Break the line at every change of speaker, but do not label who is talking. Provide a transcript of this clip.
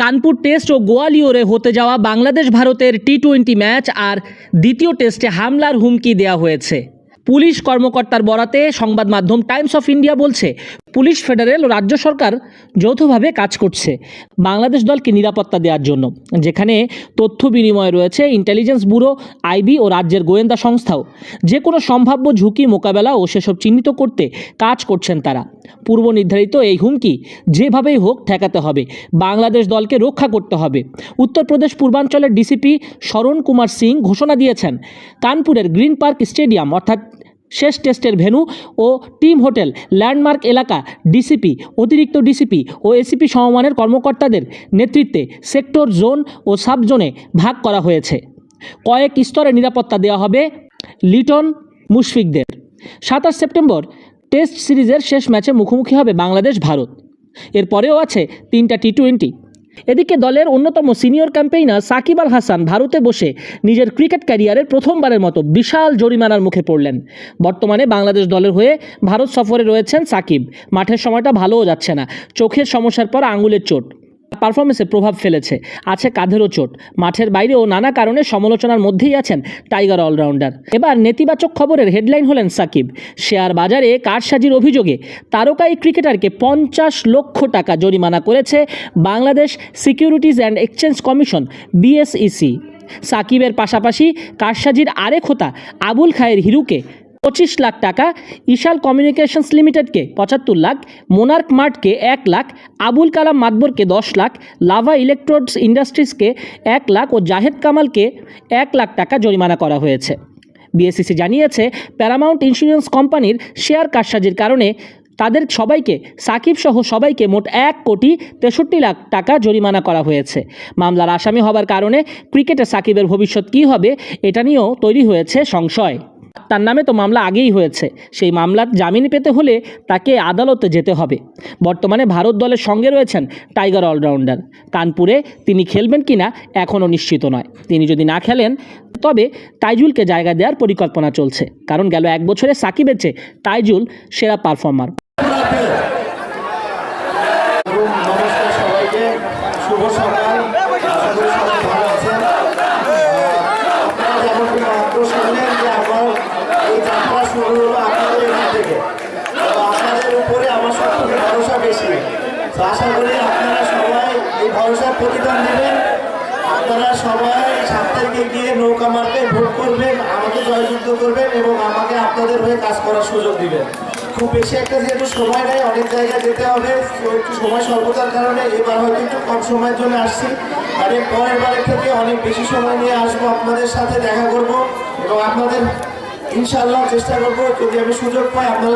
Kanpur test ও গোয়ালিয়রে হতে যাওয়া বাংলাদেশ ভারতের টি টোয়েন্টি ম্যাচ আর দ্বিতীয় টেস্টে হামলার হুমকি দেয়া হয়েছে পুলিশ কর্মকর্তার বরাতে সংবাদ মাধ্যম টাইমস অফ ইন্ডিয়া বলছে পুলিশ ফেডারেল ও রাজ্য সরকার যৌথভাবে কাজ করছে বাংলাদেশ দলকে নিরাপত্তা দেওয়ার জন্য যেখানে তথ্য বিনিময় রয়েছে ইন্টেলিজেন্স ব্যুরো আইবি ও রাজ্যের গোয়েন্দা সংস্থাও যে কোনো সম্ভাব্য ঝুঁকি মোকাবেলা ও সেসব চিহ্নিত করতে কাজ করছেন তারা পূর্ব নির্ধারিত এই হুমকি যেভাবেই হোক ঠেকাতে হবে বাংলাদেশ দলকে রক্ষা করতে হবে উত্তরপ্রদেশ পূর্বাঞ্চলের ডিসিপি শরণ কুমার সিং ঘোষণা দিয়েছেন কানপুরের গ্রিন পার্ক স্টেডিয়াম অর্থাৎ শেষ টেস্টের ভেনু ও টিম হোটেল ল্যান্ডমার্ক এলাকা ডিসিপি অতিরিক্ত ডিসিপি ও এসিপি সমমানের কর্মকর্তাদের নেতৃত্বে সেক্টর জোন ও সাব জোনে ভাগ করা হয়েছে কয়েক স্তরে নিরাপত্তা দেওয়া হবে লিটন মুশফিকদের সাতাশ সেপ্টেম্বর টেস্ট সিরিজের শেষ ম্যাচে মুখোমুখি হবে বাংলাদেশ ভারত এরপরেও আছে তিনটা টি টোয়েন্টি এদিকে দলের অন্যতম সিনিয়র ক্যাম্পেইনার সাকিব আল হাসান ভারতে বসে নিজের ক্রিকেট ক্যারিয়ারের প্রথমবারের মতো বিশাল জরিমানার মুখে পড়লেন বর্তমানে বাংলাদেশ দলের হয়ে ভারত সফরে রয়েছেন সাকিব মাঠের সময়টা ভালোও যাচ্ছে না চোখের সমস্যার পর আঙুলের চোট পারফরমেন্সে প্রভাব ফেলেছে আছে কাঁধেরও চোট মাঠের বাইরেও নানা কারণে সমালোচনার মধ্যেই আছেন টাইগার অলরাউন্ডার এবার নেতিবাচক খবরের হেডলাইন হলেন সাকিব শেয়ার বাজারে কারসাজির অভিযোগে তারকা এই ক্রিকেটারকে পঞ্চাশ লক্ষ টাকা জরিমানা করেছে Bangladesh securities and exchange commission BSEC সাকিবের পাশাপাশি কারসাজির আরেক হোতা আবুল খায়ের হিরুকে পঁচিশ লাখ টাকা ইশাল কমিউনিকেশনস লিমিটেডকে পঁচাত্তর লাখ মোনার্ক মার্টকে এক লাখ আবুল কালাম মাতবরকে দশ লাখ লাভা ইলেকট্রোডস ইন্ডাস্ট্রিজকে এক লাখ ও জাহেদ কামালকে এক লাখ টাকা জরিমানা করা হয়েছে বিএসসিসি জানিয়েছে প্যারামাউন্ট ইন্স্যুরেন্স কোম্পানির শেয়ার কারসাজির কারণে তাদের সবাইকে সাকিব সহ সবাইকে মোট এক কোটি তেষট্টি লাখ টাকা জরিমানা করা হয়েছে মামলার আসামি হবার কারণে ক্রিকেটে সাকিবের ভবিষ্যৎ কী হবে এটা নিয়েও তৈরি হয়েছে সংশয় তার নামে তো মামলা আগেই হয়েছে সেই মামলার জামিন পেতে হলে তাকে আদালতে যেতে হবে বর্তমানে ভারত দলের সঙ্গে রয়েছেন টাইগার অলরাউন্ডার কানপুরে তিনি খেলবেন কি না এখনও নিশ্চিত নয় তিনি যদি না খেলেন তবে তাইজুলকে জায়গা দেওয়ার পরিকল্পনা চলছে কারণ গেল এক বছরে সাকিবের চেয়ে তাইজুল সেরা পারফর্মার
শুভ সকাল তো আশা করি আপনারা সবাই এই ভরসার প্রতিদান দেবেন আপনারা সবাই সাত তারিখে গিয়ে নৌকা মারতে ভোট করবেন আমাকে জয়যুক্ত করবেন এবং আমাকে আপনাদের হয়ে কাজ করার সুযোগ দিবেন খুব বেশি একটা যেহেতু সময় নেই অনেক জায়গায় যেতে হবে একটু সময় স্বল্পতার কারণে এবার হয়তো একটু কম সময়ের জন্য আসছি আর পরের বারের থেকে অনেক বেশি সময় নিয়ে আসবো আপনাদের সাথে দেখা করব এবং আপনাদের ইনশাআল্লাহ চেষ্টা করব যদি আমি সুযোগ পাই আপনাদের